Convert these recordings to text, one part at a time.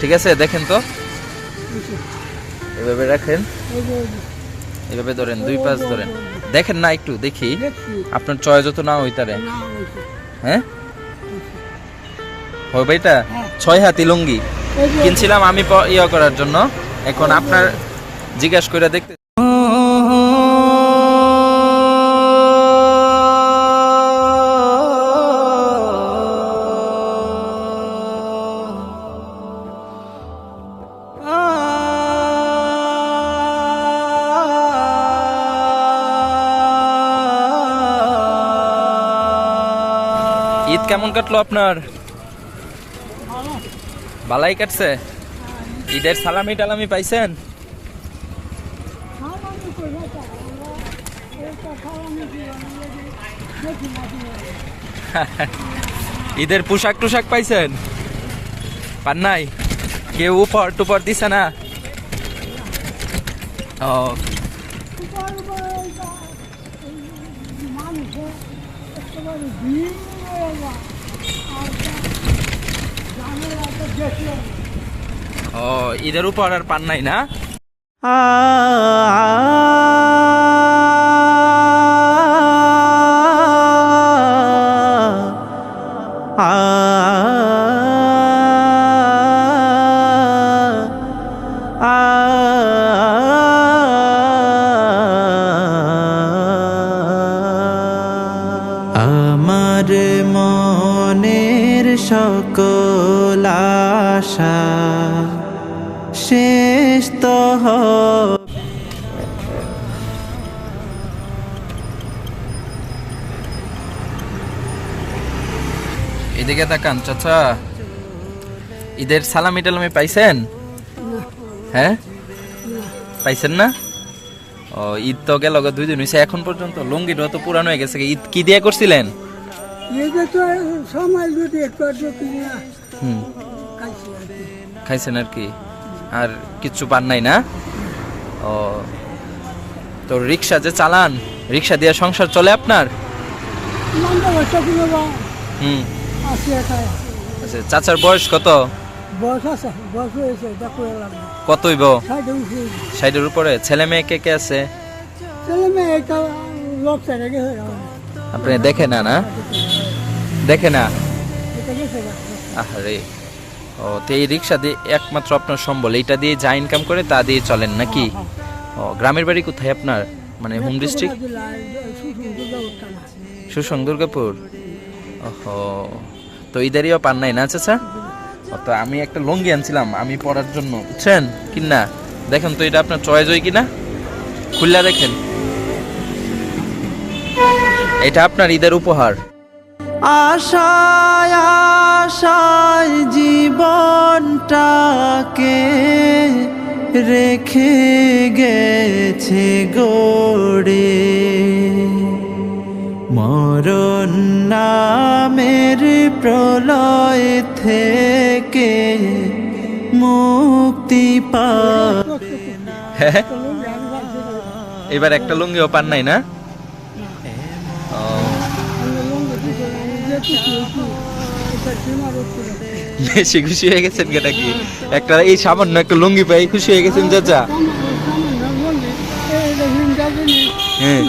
ঠিক আছে, দেখেন তো। এভাবে রাখেন। এভাবে ধরেন, দুই পাঁচ ধরেন। দেখেন না একটু, দেখি। আপনার চয় যত না হইতারে হ্যাঁ? হবে এটা। ছয় হাতি লুঙ্গি। কিনছিলাম আমি ইয়ে করার জন্য। এখন আপনার জিজ্ঞাসা করে দেখতে ঈদ কেমন কাটলো আপনার? বালাই কাটছে? ঈদের সালামি টালামি পাইছেন? মাঝে মাঝে। ঈদের পোশাক টুশাক পাইছেন? পান নাই? কেউ উপর টুপর দিছে না? ও উপর উপরে এইটা, এই মানুষের একেবারে হয়ে। ও ঈদের উপর আর পান নাই না আমার সকল আশা শেষ তো এদিকে তাকান, চাচা। ঈদের সালামি টালামি পাইছেন? হ্যাঁ? পাইছেন না? ও, ঈদ তো গেল দুই দিন হয়েছে এখন পর্যন্ত লুঙ্গিটা তো পুরানো হয়ে গেছে। ঈদ কি দিয়ে করছিলেন? তো সময় যদি একটু একটু কিনে হুম। খাইছি আর কি। খাইছেন আর কি? আর কিচ্ছু পান নাই না? ও তো রিক্সা যে চালান রিক্সা দিয়ে সংসার চলে আপনার? নামটা বাচ্চা কিনে বা হুম। আসি একাই আচ্ছা চাচার বয়স কত? বয়স আছে বয়স হয়েছে এটা করে লাগবে কত হইব? সাইডে উঠে সাইডের উপরে। ছেলে মেয়ে কে কে আছে? মেয়ে চাই আপনি দেখে না না দেখে না? আরে ও তো এই রিক্সা দিয়ে একমাত্র আপনার সম্বল এইটা দিয়ে যা ইনকাম করে তা দিয়ে চলেন নাকি? ও গ্রামের বাড়ি কোথায় আপনার? মানে হোম ডিস্ট্রিক্ট। সুসং দুর্গাপুর ওহো তো ঈদেরইও পান নাই না চাচা? ও তো আমি একটা লুঙ্গি আনছিলাম আমি পরার জন্য বুঝছেন? কিনা দেখেন তো এটা আপনার চয়েস হয় কিনা? খুললা দেখেন। এটা আপনার ঈদের উপহার। আশায় আশায় জীবনটাকে রেখে গেছে গড়ে। মরণ নামের প্রলয় থেকে মুক্তি পা হ্যাঁ তো লোক আমি ভাবছি যে, এবার একটা লুঙ্গিও পান নাই না ও, আমি লঙ্গ দিতে আমি যে খুশি হয়েছি, এটা সীমার উপরে। বেশি খুশি হয়ে গেছেন কেটা কি একটা এই সামান্য একটা লুঙ্গি পাই খুশি হয়ে গেছেন চাচা? এই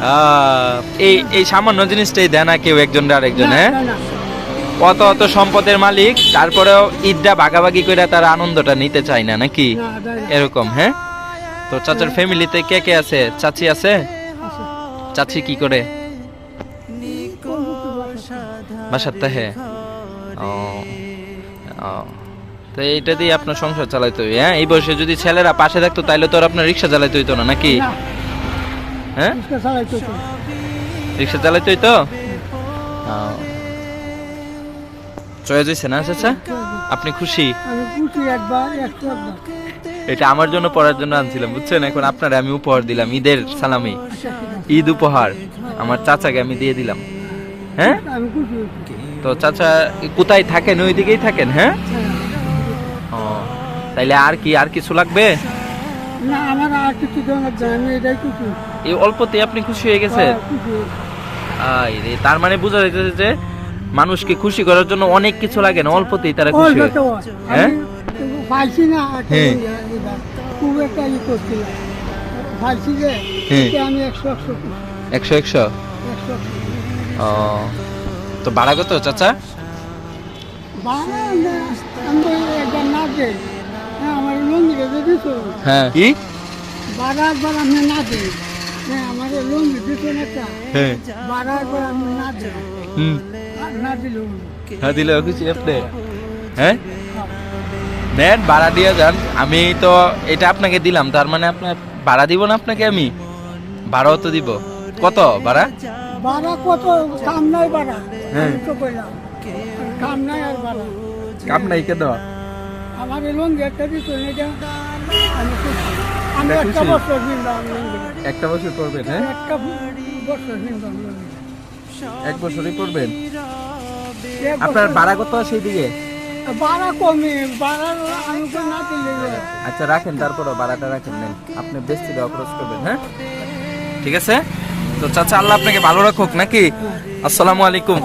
হ্যাঁ। এই এই সামান্য জিনিসটাই দেয় না কেউ একজন আরেকজন হ্যাঁ? অত অত সম্পদের মালিক তারপরেও ঈদটা ভাগাভাগি করে তার আনন্দটা নিতে চায় না নাকি। এরকম হ্যাঁ? তো চাচার ফ্যামিলিতে কে কে আছে? চাচি আছে। চাচি কি করে? ও ও। তো এইটা দিয়ে আপনার সংসার চালাইতে হবে হ্যাঁ? এই বয়সে যদি ছেলেরা পাশে থাকতো তাহলে তো আর আপনার রিক্সা চালাইতে হইতো না নাকি? হ্যাঁ? রিক্সা চালাইতো হইতো চয়েস হয়েছে না চাচা? আপনি খুশি? এটা আমার জন্য পড়ার জন্য আনছিলাম বুঝছেন? এখন আপনারা আমি উপহার দিলাম ঈদের সালামি। আচ্ছা। ঈদ উপহার। আমার চাচাকে আমি দিয়ে দিলাম। হ্যাঁ? আমি তো চাচা কোথায় থাকেন? ওই দিকেই থাকেন হ্যাঁ? ও তাইলে আর কি আর কিছু লাগবে? না আমার আর কিছু এটাই খুশি। এই অল্পতে আপনি খুশি হয়ে গেছেন? হ্যাঁ। আই রে তার মানে বোঝা যাচ্ছে যে মানুষকে খুশি করার জন্য অনেক কিছু লাগে না অল্পতেই তারা খুশি হয়। হ্যাঁ? আমি পাইছি না হ্যাঁ। ইয়ে, খুব একটা ই করছিলাম। পাইছি যে হ্যাঁ। আমি একশো একশো? একশো একশো। ও। তো ভাড়া কত চাচা? হ্যাঁ। হ্যাঁ কি? বারো একবার আমি না দিই। হ্যাঁ একটা হ্যাঁ। বারো একবার আমি না দিই। হুম। না দিলেও দিলে খুশি আপনি? নেন ভাড়া দিয়ে যান। আমি তো এটা আপনাকে দিলাম তার মানে আপনার ভাড়া দিব না আপনাকে আমি? ভাড়াও তো দিব। কত ভাড়া? বাড়া কত কাম নাই বাড়া হ্যাঁ। আমি তো কইলাম। কাম নাই আর বাড়া। কাম নাই আমার এই লঙ্গি একটা দিত না এটা আমি খুশি। আমি এটা একটা? বছর লঙ্গিটা একটা বছর করবেন হ্যাঁ? একটা বছর এক বছরই করবেন এক আপনার বছর- ভাড়া কত সেই দিকে বাড়া কমে বাড়া আমি তো না দিলে আচ্ছা রাখেন তারপরও ভাড়াটা রাখেন নেন। আপনি বেশি দেওয়া খরচ করবেন হ্যাঁ? ঠিক আছে? তো চাচা আল্লাহ আপনাকে ভালো রাখুক নাকি? আসসালামু আলাইকুম।